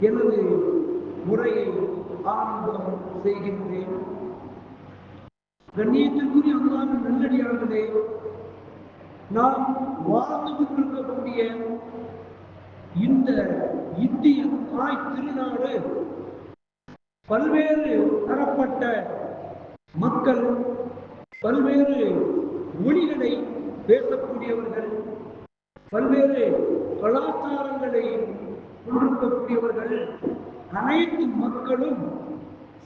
எனது முறையை ஆரம்பம் செய்கின்றேன் கண்ணியத்திற்குரிய அல்லாவின் நல்லடியார்களே நாம் வாழ்ந்து கொண்டிருக்கக்கூடிய இந்த இந்திய தாய் திருநாடு பல்வேறு தரப்பட்ட மக்கள் பல்வேறு மொழிகளை பேசக்கூடியவர்கள் பல்வேறு கலாச்சாரங்களை கொடுக்கக்கூடியவர்கள் அனைத்து மக்களும்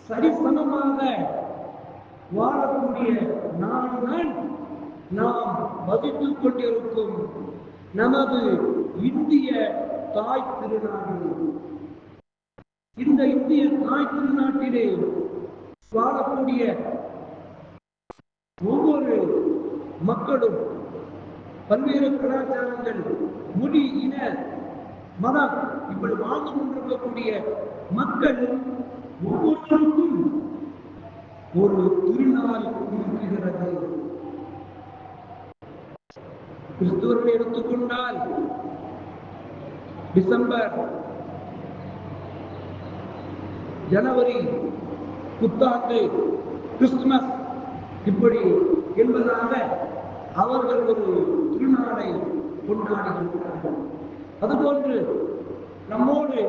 சரிசமமாக வாழக்கூடிய நாடுதான் நாம் மதித்துக் கொண்டிருக்கும் நமது இந்திய தாய் திருநாடு. இந்த இந்திய தாய் திருநாட்டிலே வாழக்கூடிய ஒவ்வொரு மக்களும் பல்வேறு கலாச்சாரங்கள் மொழி இன மதம் இப்படி வாழ்ந்து கொண்டிருக்கக்கூடிய மக்கள் ஒவ்வொருவருக்கும் ஒரு திருநாள் இருக்கிறது கிறிஸ்துவர்கள் எடுத்துக்கொண்டால் டிசம்பர் ஜனவரி புத்தாண்டு கிறிஸ்துமஸ் இப்படி என்பதாக அவர்கள் ஒரு திருநாளை கொண்டாடுகின்றார்கள். அதுபோன்று நம்மோடு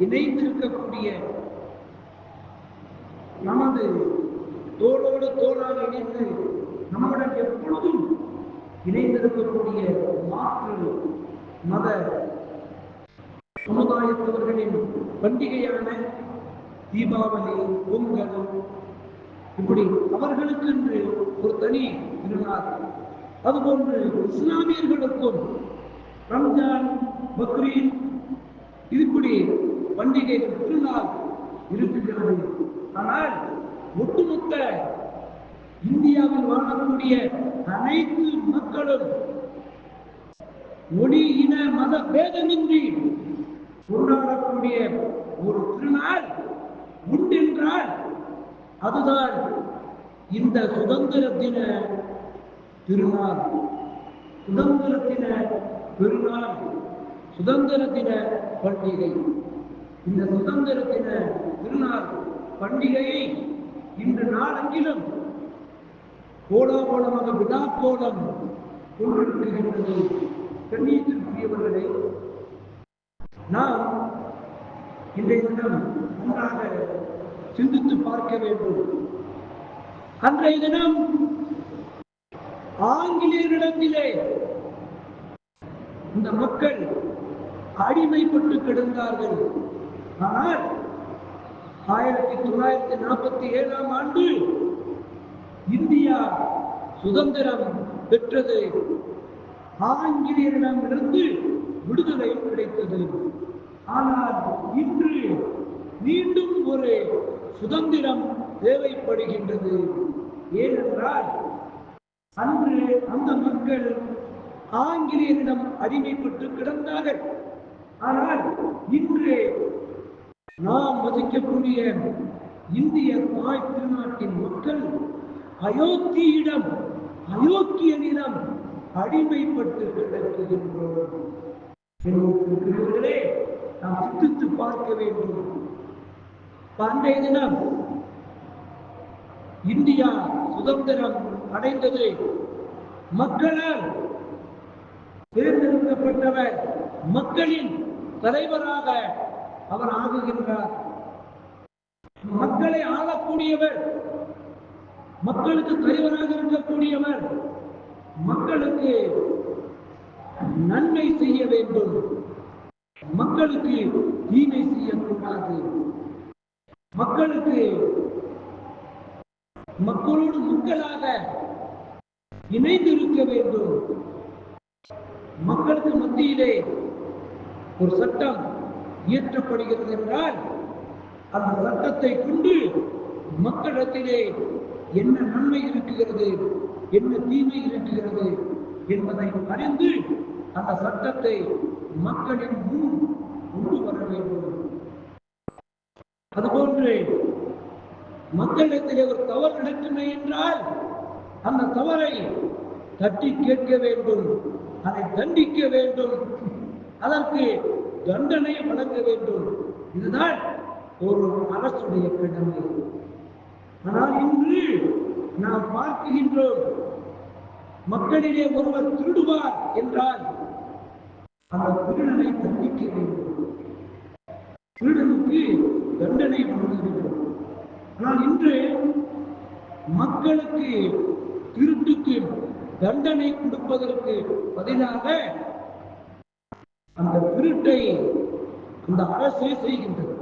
இணைந்திருக்கக்கூடிய நமது தோளோடு தோளாக இணைந்து நம்முடன் எப்பொழுதும் இணைந்திருக்கக்கூடிய மாற்று மத சமுதாயத்தவர்களின் பண்டிகையான தீபாவளி பொங்கல் இப்படி அவர்களுக்கு என்று ஒரு தனி திருநாள். அதுபோன்று இஸ்லாமியர்களுக்கும் ரம்ஜான் பக்ரீத் இப்படி பண்டிகை திருநாள் இருக்குகிறது ஆனால் ஒட்டுமொத்த இந்தியாவில் வாழக்கூடிய அனைத்து மக்களும் மொழி இன மத பேதமின்றி கொண்டாடக்கூடிய ஒரு திருநாள் உண்டென்றால் அதுதான் இந்த சுதந்திர தின திருநாள். சுதந்திர தின பெருநாள். சுதந்திர தின பண்டிகை. இந்த சுதந்திர தின திருநாள் பண்டிகையை இன்று நாடெங்கிலும் கோலாகோலமாக விழா கோலம் கொண்டிருக்கின்றது கண்ணியத்திற்குரியவர்களே நாம் இன்றைய தினம் ஒன்றாக சிந்தித்து பார்க்க வேண்டும். அன்றைய தினம் ஆங்கிலேயரிடத்திலே இந்த மக்கள் அடிமைப்பட்டு கிடந்தார்கள். ஆனால் ஆயிரத்தி தொள்ளாயிரத்தி நாற்பத்தி ஏழாம் ஆண்டு இந்தியா சுதந்திரம் பெற்றது. ஆங்கிலேயரிடமிருந்து விடுதலை கிடைத்தது. ஆனால் இன்று மீண்டும் ஒரு சுதந்திரம் தேவைப்படுகின்றது. ஏனென்றால் அன்று அந்த மக்கள் ஆங்கிலேயரிடம் அடிமைப்பட்டு கிடந்தார்கள். ஆனால் இன்று நாம் மதிக்கக்கூடிய இந்திய தாய் திருநாட்டின் மக்கள் அயோத்தியிடம் அயோக்கியனிடம் அடிமைப்பட்டு கிடக்குகின்றோம். நாம் சிந்தித்து பார்க்க வேண்டும். பண்டைய தினம் இந்தியா சுதந்திரம் அடைந்தது. மக்களால் தேர்ந்தெடுக்கப்பட்டவர் மக்களின் தலைவராக அவர் ஆகுகின்றார். மக்களை ஆளக்கூடியவர் மக்களுக்கு தலைவராக இருக்கக்கூடியவர் மக்களுக்கு நன்மை செய்ய வேண்டும். மக்களுக்கு தீமை செய்யக்கூடாது. மக்களுக்கு மக்களோடு மக்களாக இணைந்திருக்க வேண்டும். மக்களுக்கு மத்தியிலே ஒரு சட்டம் இயற்றப்படுகிறது என்றால் அந்த சட்டத்தை கொண்டு மக்களிடத்திலே என்ன நன்மை இருக்குகிறது என்ன தீமை இருக்குகிறது என்பதை அறிந்து அந்த சட்டத்தை மக்களின் முன் கொண்டு வர வேண்டும். அதுபோன்று மக்களிடத்திலே ஒரு தவறு நடக்குமே என்றால் அந்த தவறை தட்டி கேட்க வேண்டும் அதை தண்டிக்க வேண்டும். அதற்கு தண்டனை வழங்க வேண்டும். இதுதான் ஒரு அரசுடைய கடமை. ஆனால் இன்று நாம் பார்க்கின்றோம் மக்களிலே ஒருவர் திருடுவார் என்றால் அந்த திருடனை தண்டிக்க வேண்டும். திருடனுக்கு தண்டனை வழங்க வேண்டும். ஆனால் இன்று மக்களுக்கு திருட்டுக்கு தண்டனை கொடுப்பதற்கு பதிலாக அந்த திருட்டை அந்த அரசே செய்கின்றது.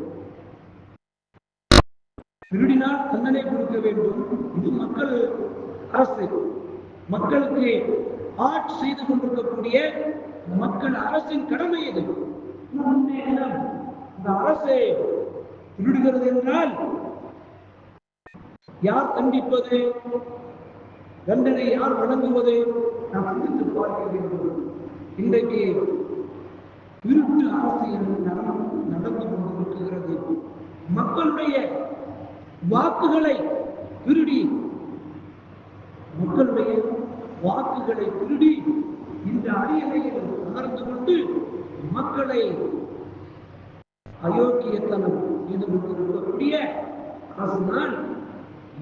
திருடினால் தண்டனை கொடுக்க வேண்டும். இது மக்கள் அரசு. மக்களுக்கு ஆட்சி செய்து கொண்டிருக்கக்கூடிய மக்கள் அரசின் கடமை இது. இந்த அரசு திருடுகிறது என்றால் யார் தண்டிப்பது? தண்டனை யார் வழங்குவது? நாம் சிந்தித்து பார்க்க வேண்டும். இன்றைக்கு திருட்டு அரசியல் நடந்து நடந்து கொண்டிருக்கிறது மக்களுடைய வாக்குகளை திருடி மக்களுடைய வாக்குகளை திருடி இந்த அரியணையில் அமர்ந்து கொண்டு மக்களை அயோக்கியத்தனம் இது கொண்டிருக்கக்கூடிய அரசுதான்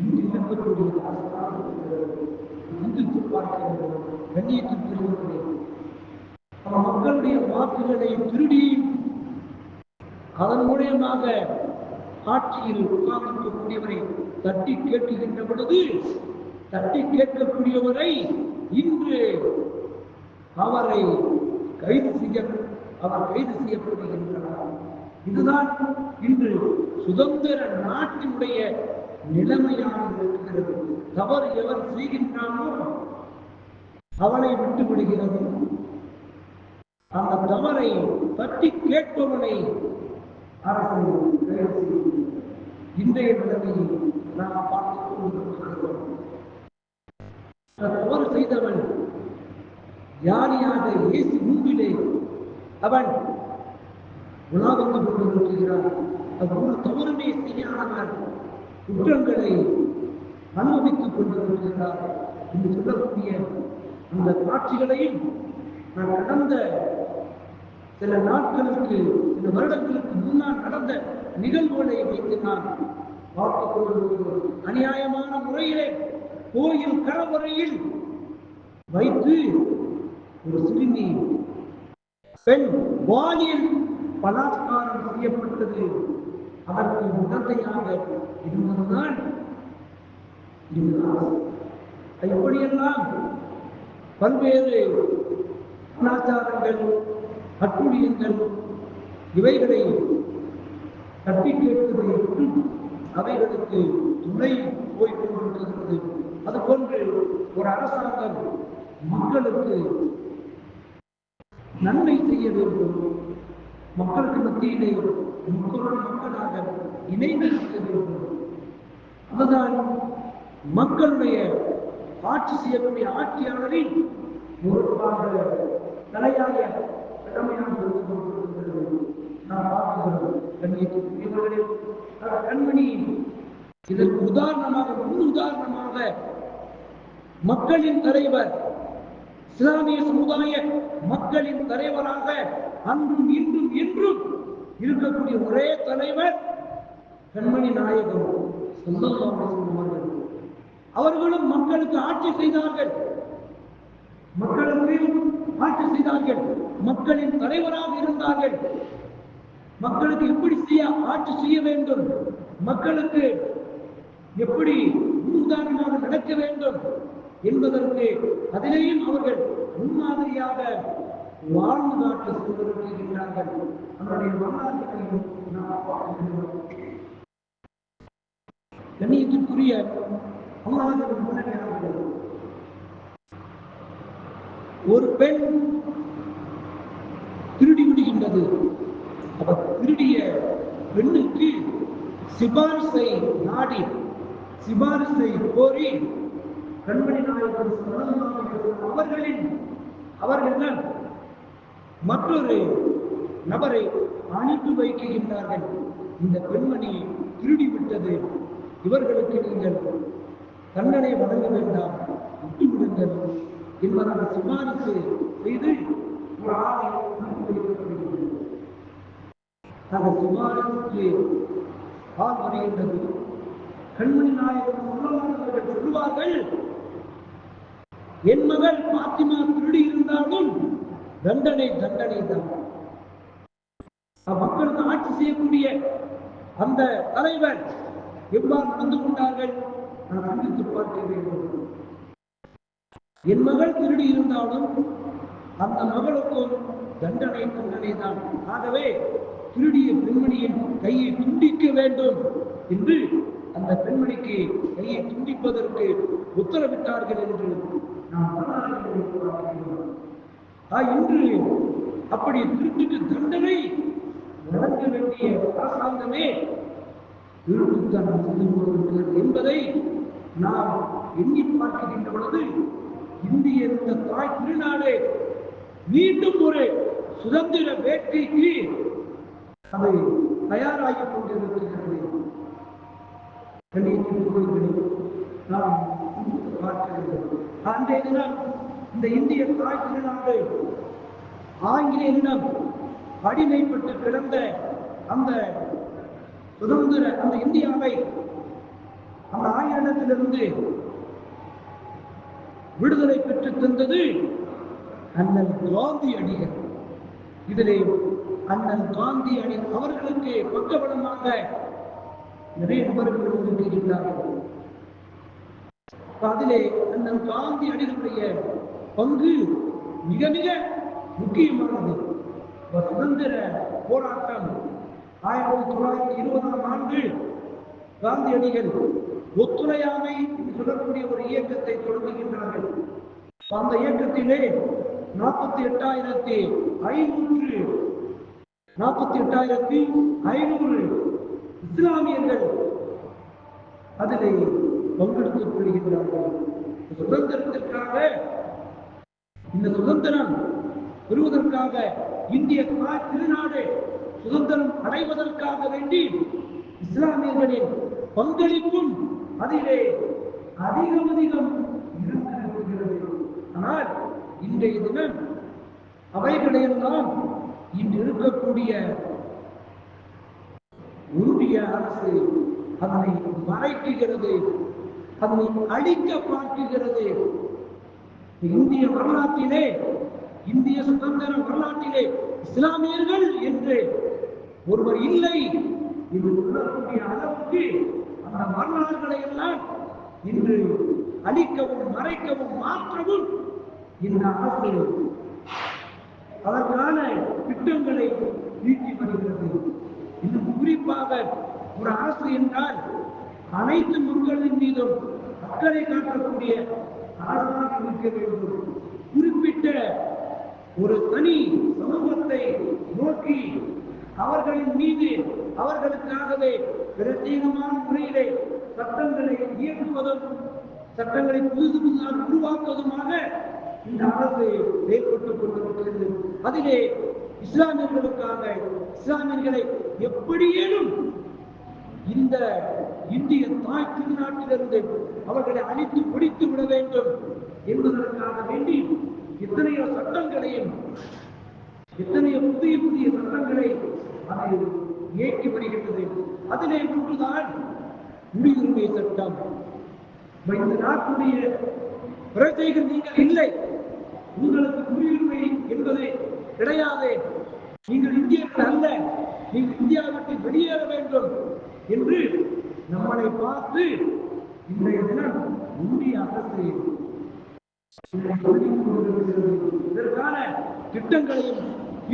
இங்கு இருக்கக்கூடிய அரசாக இருக்கிறது. சிந்தித்து பார்க்க வேண்டும் கண்ணியத்திற்குரியவர்களே மக்களுடைய வாக்குகளை திருடி அதன் மூலியமாக ஆட்சியில் உட்கார்ந்திருக்கக்கூடியவரை தட்டி கேட்கின்ற பொழுது தட்டி கேட்கக்கூடியவரை இன்று அவரை கைது செய்ய அவர் கைது செய்யப்படுகின்றார். இதுதான் இன்று சுதந்திர நாட்டினுடைய நிலைமையாக இருக்கிறது. தவறு எவர் செய்கின்றானோ அவளை விட்டு விடுகிறது அந்த தவறை பற்றி கேட்பவனை அரசு இன்றைய நிலைமையை நாம் பார்த்துக் கொண்டிருக்கிறோம். தவறு செய்தவன் யானையாக இயேசு முன்பிலே அவன் உலா வந்து கொண்டிருக்கிறார் அது ஒரு தவறுமே செய்யாதவன் குற்றங்களை அனுபவித்துக் கொண்டிருக்கிறார் என்று சொல்லக்கூடிய அந்த காட்சிகளையும் நான் கடந்த சில நாட்களுக்கு சில வருடங்களுக்கு முன்னால் நடந்த நிகழ்வுகளை வைத்து நான் பார்த்துக் கொண்டிருக்கிறோம். அநியாயமான முறையிலே கோயில் கரவறையில் வைத்து ஒரு சிறுமி பெண் பாலியல் பலாத்காரம் செய்யப்பட்டது. அதற்கு உடந்தையாக இருந்ததுதான் இந்த எப்படியெல்லாம் பல்வேறு கலாச்சாரங்கள் அட்டுழியங்கள் இவைகளை தட்டி கேட்பதை அவைகளுக்கு துணை போய் கொண்டிருக்கிறது. அதுபோன்று ஒரு அரசாங்கம் மக்களுக்கு நன்மை செய்ய வேண்டும். மக்களுக்கு மத்தியிலே மக்களோடு மக்களாக இணைந்து இருக்க வேண்டும். அதுதான் மக்களுடைய ஆட்சி செய்யக்கூடிய ஆட்சியாளரின் ஒரு தலையாய கடமையாக நாம் பார்க்கிறோம் கண்மணி இதற்கு உதாரணமாக முன் உதாரணமாக மக்களின் தலைவர் இஸ்லாமிய சமுதாய மக்களின் தலைவராக அன்றும் இன்றும் என்றும் இருக்கக்கூடிய ஒரே தலைவர் கண்மணி நாயகம் ஸல்லல்லாஹு அவர்களும் மக்களுக்கு ஆட்சி செய்தார்கள். மக்களுக்கு ஆட்சி செய்தார்கள். மக்களின் தலைவராக இருந்தார்கள். மக்களுக்கு எப்படி செய்ய ஆட்சி செய்ய வேண்டும்? மக்களுக்கு எப்படி முன்னுதாரணமாக நடக்க வேண்டும் என்பதற்கு அதிலேயும் அவர்கள் முன்மாதிரியாக வாழ்ந்து காட்ட சென்றிருக்கின்றார்கள் அவருடைய வரலாறுகளையும் நாம் பார்க்கின்றோம் கண்ணியத்திற்குரிய அல்லாஹ்வின் ஒரு பெண் திருடி விடுகின்றது. அவர் திருடிய பெண்ணுக்கு சிபாரிசை நாடி சிபாரிசை கோரி கண்மணி நாயகர் அவர்களின் அவர்கள் மற்றொரு நபரை அனுப்பி வைக்கின்றார்கள். இந்த பெண்மணி திருடி விட்டது. இவர்களுக்கு நீங்கள் தண்டனை வழங்க வேண்டாம் விட்டு விடுங்கள் என்பதாக சிபாரிசு செய்து ஒரு ஆணையம் அந்த சிபாரிசுக்கு பால் வருகின்றது கண்மணி நாயகன் உள்ளவர்கள் சொல்லுவார்கள் என் மகள் பாத்திமா திருடி இருந்தாலும் தண்டனை தண்டனை தான். மக்களுக்கு ஆட்சி செய்யக்கூடிய அந்த தலைவர் எவ்வாறு நடந்து கொண்டார்கள்? நான் சிந்தித்து பார்க்க வேண்டும். என் மகள் திருடி இருந்தாலும் அந்த மகளுக்கும் தண்டனை தண்டனை தான். ஆகவே திருடிய பெண்மணியின் கையை துண்டிக்க வேண்டும் என்று அந்த பெண்மணிக்கு கையை துண்டிப்பதற்கு உத்தரவிட்டார்கள் என்று நாம் இன்று அப்படி திருட்டுக்கு தண்டனை வழங்க வேண்டிய அரசாங்கமே திருட்டுத்தனம் நடந்து கொண்டிருக்கிறது என்பதை நாம் எண்ணி பார்க்கின்ற பொழுது இந்திய இந்த தாய் திருநாடு மீண்டும் ஒரு சுதந்திர வேட்கைக்கு அது தயாராகிக் கொண்டிருக்கிறது நாம் அன்றைய தினம் இந்த இந்திய தாய் திருநாடு ஆங்கிலேயரிடம் அடிமைப்பட்டு கிடந்த அந்த சுதந்திர அந்த இந்தியாவை அந்த ஆங்கிலத்திலிருந்து விடுதலை பெற்று தந்தது அண்ணன் காந்தி அடிகள் இதிலே அண்ணன் காந்தி அடி அவர்களுக்கு பக்கபலமாக நிறைய நபர்கள் இருக்கின்றார்கள் அதிலே அண்ணன் காந்தி அடிகளுடைய பங்கு மிக மிக முக்கியமானது. ஒரு சுதந்திர போராட்டம். ஆயிரத்தி தொள்ளாயிரத்தி இருபதாம் ஆண்டு காந்தியடிகள் ஒத்துழையாமை சொல்லக்கூடிய ஒரு இயக்கத்தை தொடங்குகின்றார்கள். அந்த இயக்கத்திலே நாற்பத்தி எட்டாயிரத்தி ஐநூற்று நாற்பத்தி எட்டாயிரத்தி ஐநூறு இஸ்லாமியர்கள் அதிலே பங்கெடுத்துக் கொள்கின்றார்கள். சுதந்திரத்திற்காக இந்த சுதந்திரம் பெறுவதற்காக இந்திய திருநாடு சுதந்திரம் அடைவதற்காக வேண்டி இஸ்லாமியர்களின் பங்களிப்பும் அதிலே அதிகம் அதிகம் இருந்திருக்கிறது. ஆனால் இன்றைய தினம் அவைகளையெல்லாம் இன்று இருக்கக்கூடிய ஒன்றிய அரசு அதனை மறைக்குகிறது அதனை அழிக்க பார்க்குகிறது இந்திய வரலாற்றிலே இந்திய சுதந்திர வரலாற்றிலே இஸ்லாமியர்கள் என்று ஒருவர் இல்லை. என்று சொல்லக்கூடிய அளவுக்கு அந்த வரலாறுகளை எல்லாம் இன்று அழிக்கவும் மறைக்கவும் மாற்றவும் இந்த அரசு அதற்கான திட்டங்களை நீட்டி வருகிறது. இது குறிப்பாக ஒரு அரசு என்றால் அனைத்து மக்களின் மீதும் அக்கறை காட்டக்கூடிய அரசாக இருக்க வேண்டும். குறிப்பிட்ட ஒரு தனி சமூகத்தை நோக்கி அவர்களின் மீது அவர்களுக்காகவே பிரத்யேகமான முறையிலே சட்டங்களை இயக்குவதும் சட்டங்களை புதுசு புதுசாக உருவாக்குவதுமாக இந்த அரசு ஏற்பட்டுக் கொண்டிருக்கிறது. அதிலே இஸ்லாமியர்களுக்காக இஸ்லாமியர்களை எப்படியேனும் இந்த இந்திய தாய் திருநாட்டிலிருந்து அவர்களை அழித்து பிடித்து விட வேண்டும் என்பதற்காக வேண்டி எத்தனையோ சட்டங்களையும் எத்தனையோ புதிய புதிய சட்டங்களை அது இயக்கி வருகின்றது. அதிலே ஒன்றுதான் குடியுரிமை சட்டம். இந்த நாட்டுடைய பிரஜைகள் நீங்கள் இல்லை. உங்களுக்கு குடியுரிமை என்பது கிடையாது. நீங்கள் இந்தியர்கள் அல்ல. நீங்கள் இந்தியாவை விட்டு வெளியேற வேண்டும் என்று நம்மளை பார்த்து இன்றைய தினம் இந்திய அரசு இதற்கான திட்டங்களையும்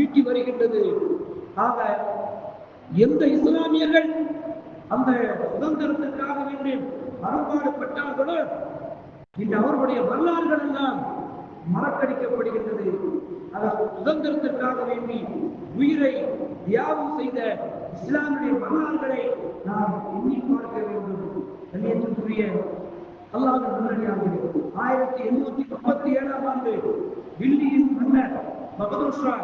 ஈட்டி வருகின்றது. ஆக எந்த இஸ்லாமியர்கள் அந்த சுதந்திரத்திற்காக வேண்டி அறம்பாடுபட்டார்களோ இன்று அவர்களுடைய வரலாறுகள் எல்லாம் மறக்கடிக்கப்படுகின்றது. அவர் சுதந்திரத்திற்காக வேண்டி உயிரை தியாகம் செய்த இஸ்லாமுடைய வரலாறுகளை நாம் எண்ணி பார்க்க வேண்டும். கண்ணியத்திற்குரிய அல்லாஹ் நல்லடியார்களே ஆயிரத்தி எண்ணூத்தி முப்பத்தி ஏழாம் ஆண்டு தில்லியின் மன்னர் பகதூர் ஷா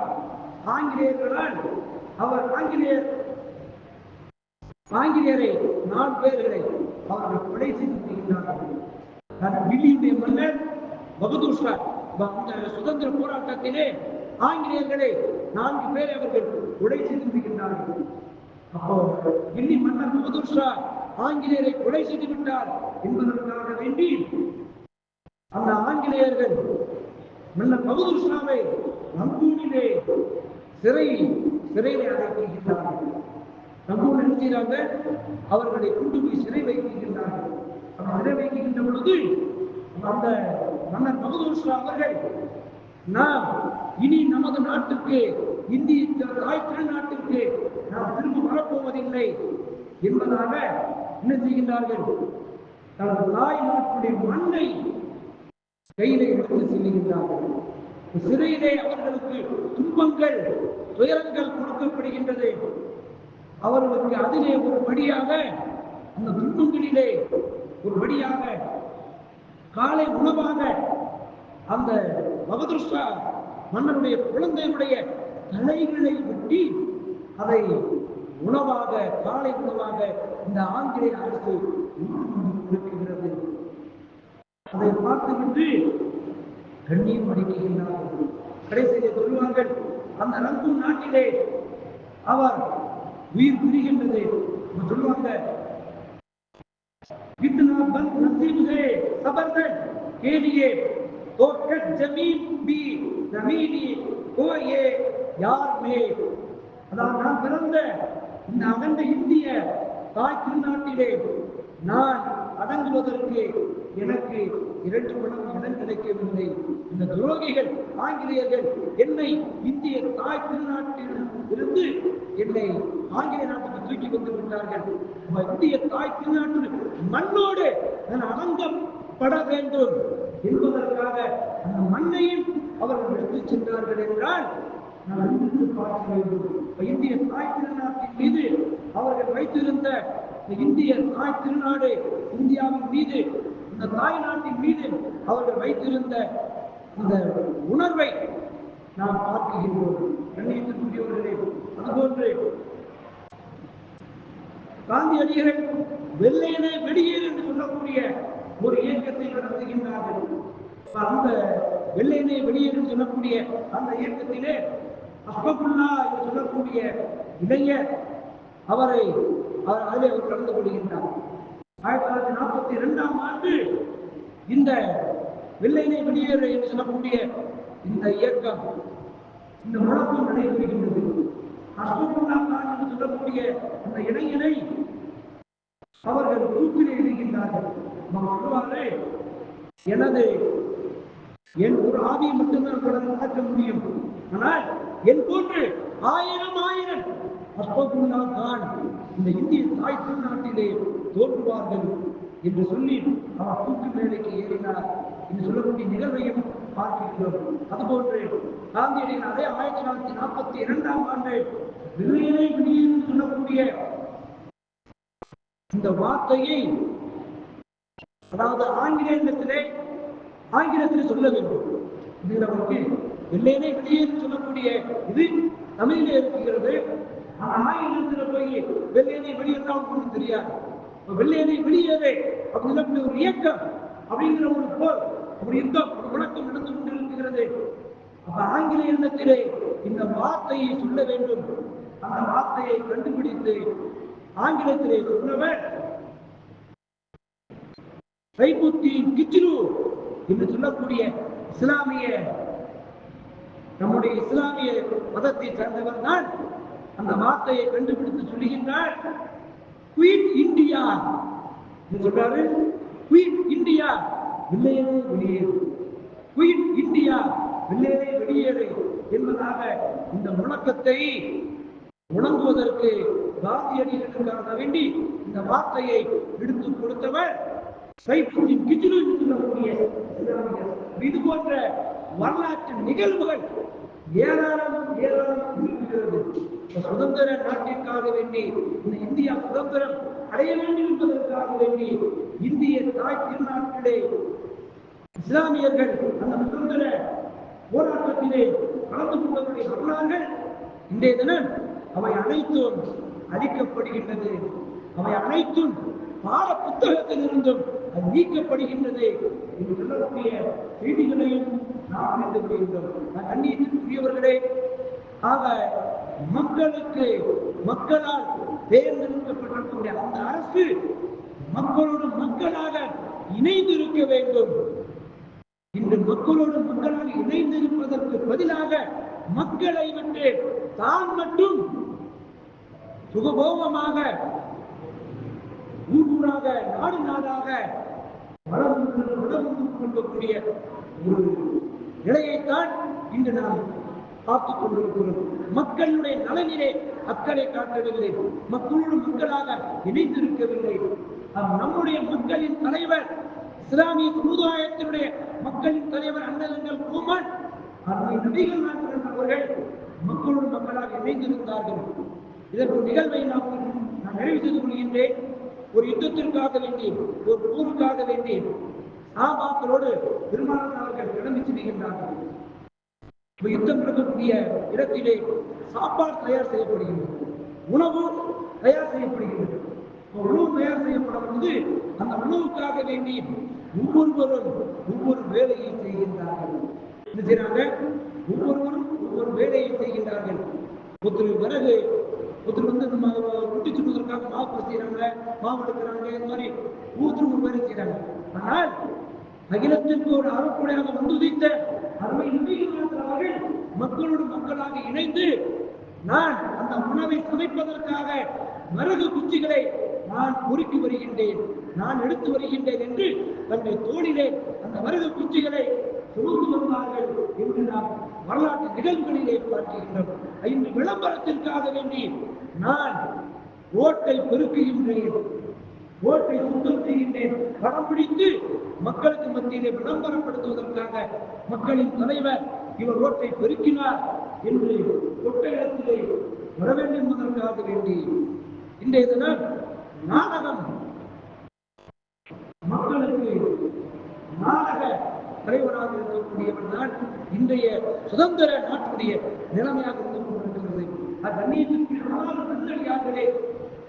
ஆங்கிலேயர்களால் அவர் ஆங்கிலேயர் ஆங்கிலேயரை நாலு பேர்களை அவர்கள் கொலை செய்து அது தில்லியுடைய மன்னர் பகதூர் ஷா இந்த சுதந்திர போராட்டத்திலே ஆங்கிலேயர்களை நான்கு பேரை அவர்கள் கொலை செய்திருக்கின்றார்கள் அப்போ தில்லி மன்னர் பகதூர் ஷா ஆங்கிலேயரை கொலை செய்து விட்டார் என்பதற்காக வேண்டி அந்த ஆங்கிலேயர்கள் மன்னர் பகதூர் ஷாவை ரங்கூனிலே சிறை சிறையிலே அடைக்கின்றார்கள் ரங்கூன் என்ன அவர்களை கொண்டு போய் சிறை வைக்கின்றார்கள் சிறை வைக்கின்ற பொழுது அந்த மன்னர் பகதூர் ஷா அவர்கள் நாம் இனி நமது நாட்டுக்கு இந்திய தாய் திருநாட்டுக்கு நாம் திரும்ப வரப்போவதில்லை என்பதாக என்ன செய்கின்றார்கள்? தனது தாய் நாட்டுடைய மண்ணை கையிலே எடுத்து செல்லுகின்றார்கள். சிறையிலே அவர்களுக்கு துன்பங்கள் துயரங்கள் கொடுக்கப்படுகின்றது. அவர்களுக்கு அதிலே ஒரு படியாக அந்த துன்பங்களிலே ஒரு படியாக காலை உணவாக அந்த பகதூர் மன்னனுடைய குழந்தையுடைய தலைகளை வெட்டி அதை உணவாக காலை உணவாக இந்த ஆங்கிலேய அரசு இருக்கிறது அதை பார்த்துவிட்டு கண்ணீர் வடிக்கின்றார்கள் கடைசியிலே சொல்லுவார்கள் அந்த ரங்கூன் நாட்டிலே அவர் உயிர் புரிகின்றது. சொல்லுவாங்க कितना बंद नसीब है सबरदन के लिए तो एक जमीन भी जमीनी को ये यार में அதாவது நான் பிறந்த இந்த அகண்ட இந்திய தாய் திருநாட்டிலே நான் அடங்குவதற்கு எனக்கு இரண்டு மணம் இடம் கிடைக்கவில்லை. இந்த துரோகிகள் ஆங்கிலேயர்கள் என்னை இந்திய தாய் திருநாட்டில் இருந்து என்னை ஆங்கிலேய நாட்டுக்கு தூக்கி வந்து விட்டார்கள். நம்ம இந்திய தாய் திருநாட்டில் மண்ணோடு நான் அடங்கப்பட வேண்டும் என்பதற்காக அந்த மண்ணையும் அவர்கள் எடுத்துச் சென்றார்கள் என்றால் நான் இருந்து பார்க்க வேண்டும். இந்திய தாய் திருநாட்டின் மீது அவர்கள் வைத்திருந்த இந்த இந்திய தாய் திருநாடு இந்தியாவின் மீது இந்த தாய் நாட்டின் மீது அவர்கள் வைத்திருந்த இந்த உணர்வை நாம் பார்க்குகின்றோம் கண்ணியத்துக்குரியவர்களே அதுபோன்று காந்தியடிகள் வெள்ளையனே வெளியேறு என்று சொல்லக்கூடிய ஒரு இயக்கத்தை நடத்துகின்றார்கள். அந்த வெள்ளையனே வெளியேறு சொல்லக்கூடிய அந்த இயக்கத்திலே அஸ்பகுல்லா என்று சொல்லக்கூடிய இளைஞர் அவரை அவர் அதிலே அவர் கலந்து கொள்கின்றார். ஆயிரத்தி தொள்ளாயிரத்தி நாற்பத்தி இரண்டாம் ஆண்டு இந்த வெள்ளையினை வெளியேறு என்று சொல்லக்கூடிய இந்த இயக்கம் இந்த முழக்கம் நடைபெறுகின்றது. அஸ்பகுல்லா கான் என்று சொல்லக்கூடிய அந்த இளைஞனை அவர்கள் தூக்கிலே இடுகின்றார்கள் அவங்க சொல்லுவாரு எனது என் ஒரு ஆவியை மட்டும்தான் கூட நடக்க முடியும். ஆனால் என் போன்று ஆயிரம் ஆயிரம். அஸ்பகுல்லா தான் இந்த இந்திய தாய் திருநாட்டிலே தோன்றுவார்கள் என்று சொல்லி அவர் தூக்கு மேடைக்கு ஏறினார் என்று சொல்லக்கூடிய நிகழ்வையும் பார்க்கின்றோம். அதுபோன்று காந்தியடிகள் அதே ஆயிரத்தி தொள்ளாயிரத்தி நாற்பத்தி இரண்டாம் ஆண்டு வில்லையனை வெளியேறு சொல்லக்கூடிய இந்த வார்த்தையை அதாவது ஆங்கிலேயத்திலே ஆங்கிலத்திலே சொல்ல வேண்டும். இது நமக்கு எல்லையிலே வெளியேறு சொல்லக்கூடிய இது தமிழிலே இருக்கிறது. ஆங்கிலத்தில் போய் வெள்ளையனை வெளியேறாம ஒன்றும் தெரியாது. வெள்ளையனை வெளியேறு அப்படி ஒரு இயக்கம் அப்படிங்கிற ஒரு போர் ஒரு யுத்தம் ஒரு விளக்கம் நடந்து கொண்டிருக்கிறது. அப்ப ஆங்கில எண்ணத்திலே இந்த வார்த்தையை சொல்ல வேண்டும். அந்த வார்த்தையை கண்டுபிடித்து ஆங்கிலத்திலே சொன்னவர் கைபுத்தி கிச்சிலு என்று சொல்லக்கூடிய இஸ்லாமிய நம்முடைய இஸ்லாமிய மதத்தை சேர்ந்தவர் தான் அந்த வார்த்தையை கண்டுபிடித்து சொல்லுகின்றார். குயிட் இந்தியா சொல்றாரு? குயிட் இந்தியா வெள்ளையனே வெளியேறு. குயிட் இந்தியா வெள்ளையனே வெளியேறு என்பதாக இந்த முழக்கத்தை உணங்குவதற்கு காந்தியடிகளுக்காக வேண்டி இந்த வார்த்தையை எடுத்து கொடுத்தவர் சைபத்தின் கிஜிலு இது போன்ற வரலாற்று நிகழ்வுகள் ஏராளம் ஏராளம் இருக்கிறது சுதந்திர நாட்டிற்காக வேண்டி இந்த இந்தியா சுதந்திரம் அடைய வேண்டும் என்பதற்காக வேண்டி இந்திய தாய் திருநாட்டிலே இஸ்லாமியர்கள் அந்த சுதந்திர போராட்டத்திலே கலந்து கொண்டவருடைய வரலாறுகள் இன்றைய தினம் அவை அனைத்தும் அழிக்கப்படுகின்றது. அவை அனைத்தும் பாட புத்தகத்தில் இருந்தும் அது நீக்கப்படுகின்றது. என்று சொல்லக்கூடிய செய்திகளையும் நாம் அறிந்து கொள்கின்றோம். கண்ணியத்திற்குரியவர்களே ஆக மக்களுக்கு மக்களால் தேர்ந்தெடுக்கப்பட்டிருக்கக்கூடிய அந்த அரசு மக்களோடு மக்களாக இணைந்து இருக்க வேண்டும். இன்று மக்களோடு மக்களாக இணைந்திருப்பதற்கு பதிலாக மக்களை விட்டு தான் மட்டும் சுகபோகமாக ஊர் ஊராக நாடு நாடாக வளர்ந்து வளர்ந்து கொள்ளக்கூடிய ஒரு நிலையைத்தான் இன்று நாம் பார்த்துக் கொண்டிருக்கிறோம். மக்களுடைய நலனிலே அக்கறை காட்டவில்லை. மக்களோடு மக்களாக இணைந்திருக்கவில்லை. நம்முடைய மக்களின் தலைவர் இஸ்லாமிய சமுதாயத்தினுடைய மக்களின் தலைவர் அண்ணன் கோமான் நபிகள் அவர்கள் மக்களோடு மக்களாக இணைந்திருந்தார்கள். இதற்கு நிகழ்வை நாம் நான் நிறைவு செய்து கொள்கின்றேன். ஒரு யுத்தத்திற்காக வேண்டி ஒரு போருக்காக வேண்டி சாபாக்களோடு பெருமாள் அவர்கள் கிளம்பி செல்கின்றார்கள் யுத்தம் நடக்கக்கூடிய இடத்திலே சாப்பாடு தயார் செய்யப்படுகிறது. உணவு தயார் செய்யப்படுகிறது. உணவு தயார் செய்யப்படும் போது அந்த உணவுக்காக வேண்டி ஒவ்வொருவரும் ஒவ்வொரு வேலையை செய்கின்றார்கள். என்ன ஒவ்வொருவரும் ஒவ்வொரு வேலையை செய்கின்றார்கள். ஒருத்தர் விறகு ஒருத்தர் வந்து நம்ம குட்டி சுடுவதற்காக மாவு செய்யறாங்க மாவு எடுக்கிறாங்க இந்த மாதிரி ஒவ்வொருத்தரும் ஒரு செய்கிறாங்க செய்யறாங்க ஆனால் அகிலத்திற்கு ஒரு அறக்குறையாக வந்து உதித்த அருமை நபிகள் மக்களோடு மக்களாக இணைந்து நான் அந்த உணவை சமைப்பதற்காக மரகு குச்சிகளை நான் பொறுக்கி வருகின்றேன் நான் எடுத்து வருகின்றேன் என்று தன்னுடைய தோளிலே அந்த மரகு குச்சிகளை சுமந்து வந்தார்கள் என்று நாம் வரலாற்று நிகழ்வுகளிலே பார்க்கின்றோம். இந்த விளம்பரத்திற்காக வேண்டி நான் ஓட்டை பெருக்குகின்றேன். ஓட்டை சுத்தம் செய்கின்றேன் படம் பிடித்து மக்களுக்கு மத்தியிலே விளம்பரப்படுத்துவதற்காக மக்களின் தலைவர் இவர் ஓட்டை பெருக்கினார் என்று தொட்ட இடத்திலே வர வேண்டும் என்பதற்காக வேண்டி இன்றைய தினம் நாடகம். மக்களுக்கு நாடக தலைவராக இருக்கக்கூடியவன் தான் இன்றைய சுதந்திர நாட்டுடைய நிலைமையாக இருந்து கொண்டிருக்கிறது அது கண்ணியத்திற்கு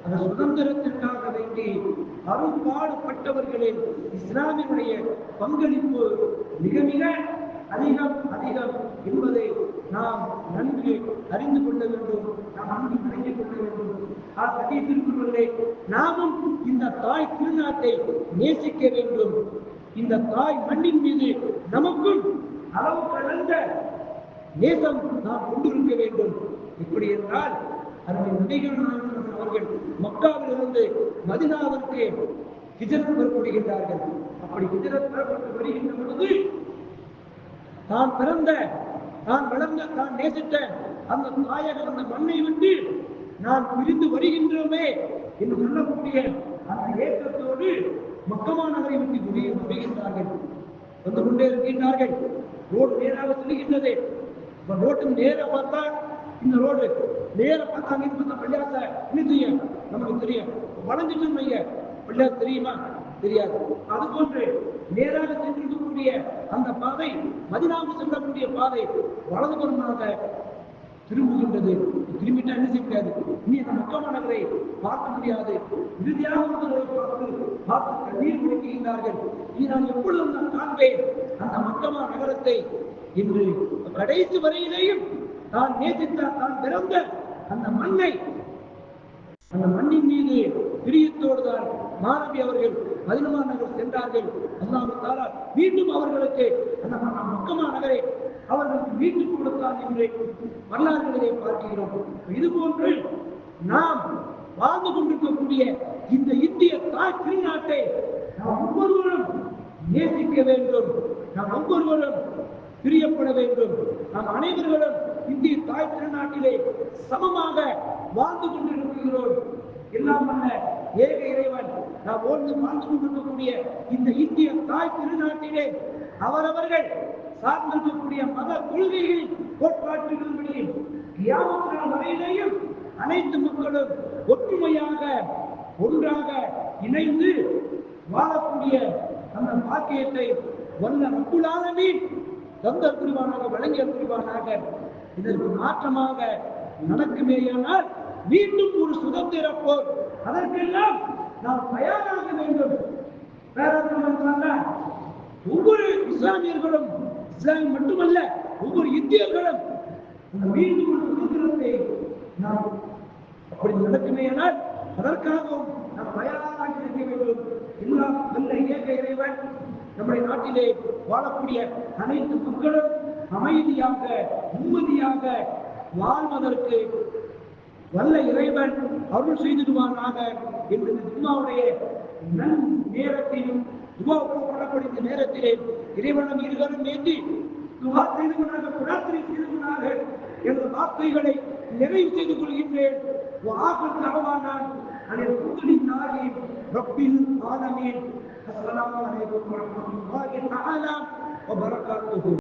அந்த சுதந்திரத்திற்காக வேண்டி அரும்பாடுபட்டவர்களின் இஸ்லாமினுடைய பங்களிப்பு மிக மிக அதிகம் அதிகம் என்பதை நாம் நன்கு அறிந்து கொள்ள வேண்டும் நாம் நன்கு விளங்கிக் கொள்ள வேண்டும். திருக்குறளை நாமும் இந்த தாய் திருநாட்டை நேசிக்க வேண்டும். இந்த தாய் மண்ணின் மீது நமக்கும் அளவு கடந்த நேசம் நாம் கொண்டிருக்க வேண்டும். எப்படி என்றால் அருமை நபிகள் நாயகம் அவர்கள் மக்காவிலிருந்து மதினாவிற்கு ஹிஜரத் புறப்படுகின்றார்கள். அப்படி ஹிஜரத் புறப்பட்டு வருகின்ற பொழுது தான் பிறந்த தான் வளர்ந்த தான் நேசித்த அந்த தாயகம் அந்த மண்ணை விட்டு நான் பிரிந்து வருகின்றோமே என்று சொல்லக்கூடிய அந்த ஏக்கத்தோடு மக்கமா நகரை விட்டு முடிய முடிகின்றார்கள் வந்து கொண்டே இருக்கின்றார்கள். ரோடு நேராக செல்கின்றது. இப்ப ரோட்டு நேர பார்த்தா இந்த ரோடு நேர பார்த்தா அங்கே பார்த்தா பள்ளியாச இன்னும் நமக்கு தெரியும். வளைஞ்சிட்டு மைய பள்ளியாச தெரியுமா? தெரியாது. அது போன்று நேராக சென்றிருக்கக்கூடிய அந்த பாதை மதினாவுக்கு செல்லக்கூடிய பாதை வலதுபுறமாக திரும்புகின்றது. திரும்பிட்டா என்ன செய்ய முடியாது? நீ அந்த மக்கமா நகரை பார்க்க முடியாது. இறுதியாக ஒருவரை பார்த்து பார்த்து கண்ணீர் குடிக்கின்றார்கள் நீ நான் எப்பொழுதும் நான் காண்பேன். அந்த மக்கமா நகரத்தை இன்று கடைசி வரையிலேயும் தான் நேசித்த தான் பிறந்த அந்த மண்ணை அந்த மண்ணின் மீது பிரியத்தோடு தான் மாணவி அவர்கள் மதினமா நகர் சென்றார்கள். அல்லாமல் தாரா மீண்டும் அவர்களுக்கு அந்த மக்கமா நகரை அவர்களுக்கு மீட்டுக் கொடுத்தான் என்று வரலாறுகளிலே பார்க்கிறோம். இதுபோன்று நாம் வாழ்ந்து கொண்டிருக்கக்கூடிய இந்த இந்திய தாய் திருநாட்டை நாம் ஒவ்வொருவரும் நேசிக்க வேண்டும். நாம் ஒவ்வொருவரும் பிரியப்பட வேண்டும். நாம் அனைவர்களும் இந்திய தாய் திருநாட்டிலே சமமாக வாழ்ந்து கொண்டிருக்கிறோம். எல்லாம் அல்ல ஏக இறைவன் நாம் ஓர்ந்து வாழ்ந்து கொண்டிருக்கக்கூடிய இந்த இந்திய தாய் திருநாட்டிலே அவரவர்கள் சார்ந்திருக்கக்கூடிய மத கொள்கைகள் கோட்பாட்டுகளின்படி கியாமத் வரையிலேயும் அனைத்து மக்களும் ஒற்றுமையாக ஒன்றாக இணைந்து வாழக்கூடிய அந்த பாக்கியத்தை வல்ல ரப்புலாலமீன் தந்த புரிவானாக வழங்கிய புரிவானாக இதற்கு மாற்றமாக நடக்குமேயானால் மீண்டும் ஒரு சுதந்திர போர். அதற்கெல்லாம் நாம் தயாராக வேண்டும். பேரரசர் ஒவ்வொரு இஸ்லாமியர்களும் இஸ்லாமியம் மட்டுமல்ல ஒவ்வொரு இந்தியர்களும் மீண்டும் ஒரு சுதந்திரத்தை நாம் அப்படி நடக்குமேயானால் அதற்காகவும் நாம் தயாராக இருக்க வேண்டும் எல்லா நல்ல இயக்க இறைவன் நம்முடைய நாட்டிலே வாழக்கூடிய அனைத்து மக்களும் அமைதியாக நிம்மதியாக வாழ்வதற்கு வல்ல இறைவன் அருள் செய்திடுவானாக என்று இந்த நன் நேரத்திலும் துவா போடக்கூடிய நேரத்திலே இறைவனம் இருவரும் ஏந்தி துவா செய்து கொண்டார்கள் பிரார்த்தனை செய்து கொண்டார்கள். எனது வார்த்தைகளை நிறைவு செய்து கொள்கின்றேன். வாகல் நாகி ரப்பில் ஆனமீன் அஸ்லாம் வலைக்கும் வரமத்துல்லாஹி வபரகாத்துஹு.